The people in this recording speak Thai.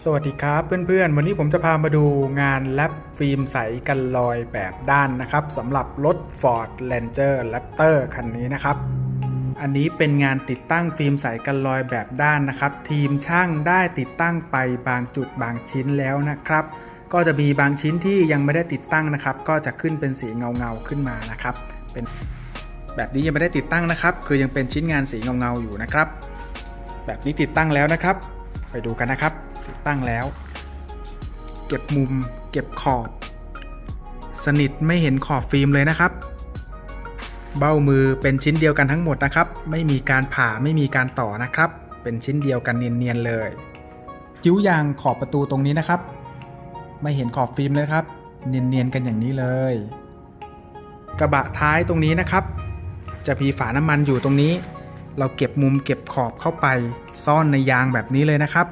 สวัสดีครับเพื่อนๆ วันนี้ผมจะพามาดูงานแลปฟิล์มใสกันลอยแบบด้านนะครับสำหรับรถ Ford Ranger Raptor คันนี้นะครับ อันนี้เป็นงานติดตั้งฟิล์มใสกันลอยแบบด้านนะครับ ทีมช่างได้ติดตั้งไปบางจุดบางชิ้นแล้วนะครับ ก็จะมีบางชิ้นที่ยังไม่ได้ติดตั้งนะครับ ก็จะขึ้นเป็นสีเงาเงาๆขึ้นมานะครับ เป็นแบบนี้ยังไม่ได้ติดตั้งนะครับ คือยังเป็นชิ้นงานสีเงาเงาๆอยู่นะครับ แบบนี้ติดตั้งแล้วนะครับ ไปดูกันนะครับ ติดตั้งแล้ว เก็บมุม เก็บขอบสนิทไม่เห็นขอบฟิล์มเลยนะครับ เบ้ามือเป็นชิ้นเดียวกันทั้งหมดนะครับ ไม่มีการผ่าไม่มีการต่อนะครับ เป็นชิ้นเดียวกันเนียนๆเลย จิ้วยางขอบประตูตรงนี้นะครับ ไม่เห็นขอบฟิล์มเลยครับ เนียนๆกันอย่างนี้เลย กระบะท้ายตรงนี้นะครับ จะมีฝาน้ำมันอยู่ตรงนี้ เราเก็บมุมเก็บขอบเข้าไป ซ่อนในยางแบบนี้เลยนะครับ